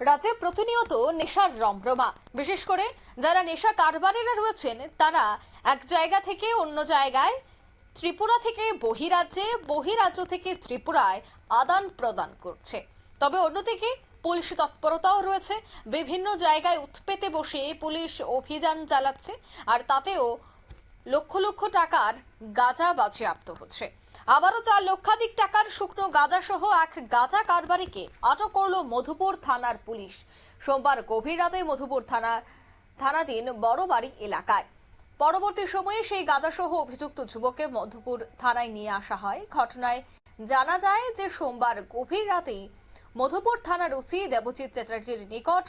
রাজ্যে প্রতিনিয়ত নেশার রমরমা। বিশেষ করে যারা নেশা কারবারিরা রয়েছেন, তারা এক জায়গা থেকে অন্য জায়গায়, ত্রিপুরা থেকে বহিরাজ্যে, বহিরাজ্য থেকে ত্রিপুরায় আদান প্রদান করছে। তবে অন্যদিকে পুলিশ তৎপরতাও রয়েছে। বিভিন্ন জায়গায় উৎপেতে বসে পুলিশ অভিযান চালাচ্ছে, আর তাতেও লক্ষ লক্ষ টাকার গাঁজা বাজেয়াপ্ত হচ্ছে। আবারও চার লক্ষাধিক টাকার শুকনো গাঁজা সহ এক গাঁজা কারবারিকে আটক করল মধুপুর থানার পুলিশ। সোমবার গভীর রাতে মধুপুর থানা, থানাধীন বড়বাড়ি এলাকায়। পরবর্তী সময়ে সেই গাঁজা সহ অভিযুক্ত যুবককে মধুপুর থানায় নিয়ে আসা হয়। ঘটনায় জানা যায় যে সোমবার গভীর রাতেই মধুপুর থানার ওসি দেবজিৎ চ্যাটার্জির নিকট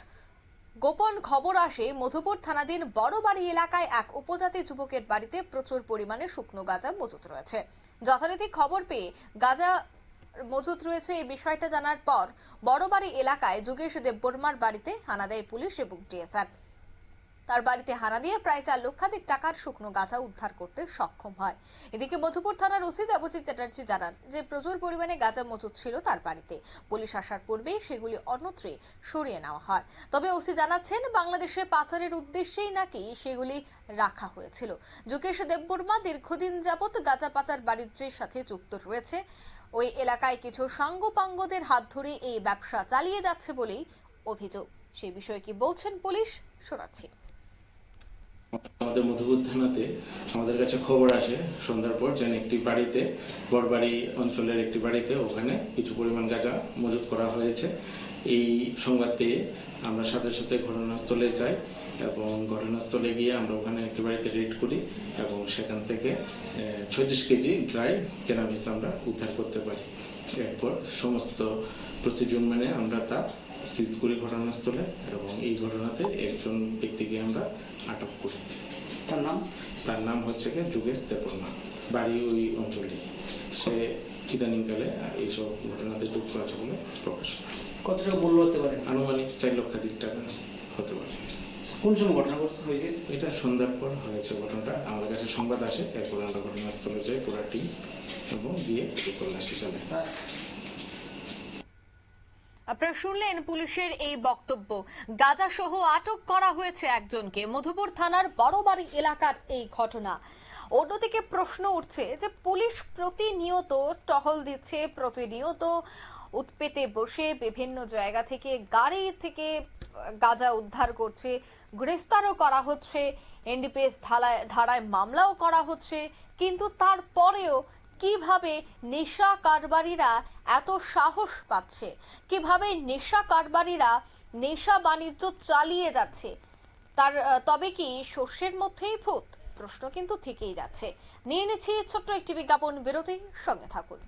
গোপন খবর আসে, মধুপুর থানাধীন বড়বাড়ি এলাকায় এক উপজাতি যুবকের বাড়িতে প্রচুর পরিমাণে শুকনো গাঁজা মজুত রয়েছে। যথারীতি খবর পেয়ে গাঁজা মজুত রয়েছে এই বিষয়টা জানার পর বড়বাড়ি এলাকায় যোগেশ দেববর্মার বাড়িতে হানা দেয় পুলিশ এবং টিএসআর তার বাড়িতে হানা দিয়ে প্রায় চার লক্ষাধিক টাকার শুকনো গাঁজা উদ্ধার করতে সক্ষম হয়। এদিকে মধুপুর থানার ওসি দেবজিৎ চ্যাটার্জি জানান যে, প্রচুর পরিমাণে গাঁজা মজুত ছিল তার বাড়িতে। পুলিশ আসার পূর্বেই সেগুলি অন্যত্রে সরিয়ে নেওয়া হয়। তবে ওসি জানাচ্ছেন, বাংলাদেশে পাচারের উদ্দেশ্যেই নাকি সেগুলি রাখা হয়েছিল। যোগেশ দেববর্মা দীর্ঘদিন যাবৎ গাঁজা পাচার বাণিজ্যের সাথে যুক্ত রয়েছে। ওই এলাকায় কিছু সাঙ্গপাঙ্গদের হাত ধরে এই ব্যবসা চালিয়ে যাচ্ছে বলেই অভিযোগ। সেই বিষয়ে কি বলছেন পুলিশ, শোনাচ্ছি। আমাদের মধুপুর থানাতে আমাদের কাছে খবর আসে সন্ধ্যার পর যেন একটি বাড়িতে, বড়বাড়ি অঞ্চলের একটি বাড়িতে ওখানে কিছু পরিমাণ গাঁজা মজুত করা হয়েছে। এই সংবাদ পেয়ে আমরা সাথে সাথে ঘটনাস্থলে যাই এবং ঘটনাস্থলে গিয়ে আমরা ওখানে একটি বাড়িতে রেড করি এবং সেখান থেকে ছত্রিশ কেজি ড্রাই কেনাবিস আমরা উদ্ধার করতে পারি। এরপর সমস্ত প্রসিডিউর মেনে আমরা তা সিজ করি ঘটনাস্থলে এবং এই ঘটনাতে একজন ব্যক্তিকে আমরা আটক করি। তার নাম? তার নাম হচ্ছে গিয়ে যোগেশ দেববর্মা বাড়ি ওই অঞ্চলে। সে ইদানিংকালে এইসব ঘটনাতে যুক্ত আছে বলে প্রকাশ পায়। কত টাকা মূল্য হতে পারে? আনুমানিক চার লক্ষাধিক টাকা হতে পারে। কোন সময় ঘটনা হয়েছে। এটা সন্ধ্যার পর হয়েছে ঘটনাটা। আমাদের কাছে সংবাদ আসে এরপর আমরা ঘটনাস্থলে যাই পুরা টিম এবং গিয়ে এই তল্লাশি চালাই। আপনারা শুনলেন পুলিশের এই বক্তব্য। গাজা সহ আটক করা হয়েছে একজনকে। মধুপুর থানার বড়বাড়ি এলাকার এই ঘটনা। অন্যদিকে প্রশ্ন উঠছে যে পুলিশ প্রতিনিয়ত টহল দিচ্ছে প্রতিনিয়ত উৎপেতে বসে বিভিন্ন জায়গা থেকে গাড়ি থেকে গাঁজা উদ্ধার করছে, গ্রেফতারও করা হচ্ছে, এনডিপিএস ধারায় ধারায় মামলাও করা হচ্ছে, কিন্তু তারপরেও কীভাবে নেশা কারবারিরা এত সাহস পাচ্ছে? কীভাবে নেশা কারবারিরা নেশা বাণিজ্য চালিয়ে যাচ্ছে? তার, তবে কি শস্যের মধ্যেই ভূত? প্রশ্ন কিন্তু থেকেই যাচ্ছে। নিয়ে নিচ্ছি ছোট্ট একটি বিজ্ঞাপন বিরতি সঙ্গে থাকুন।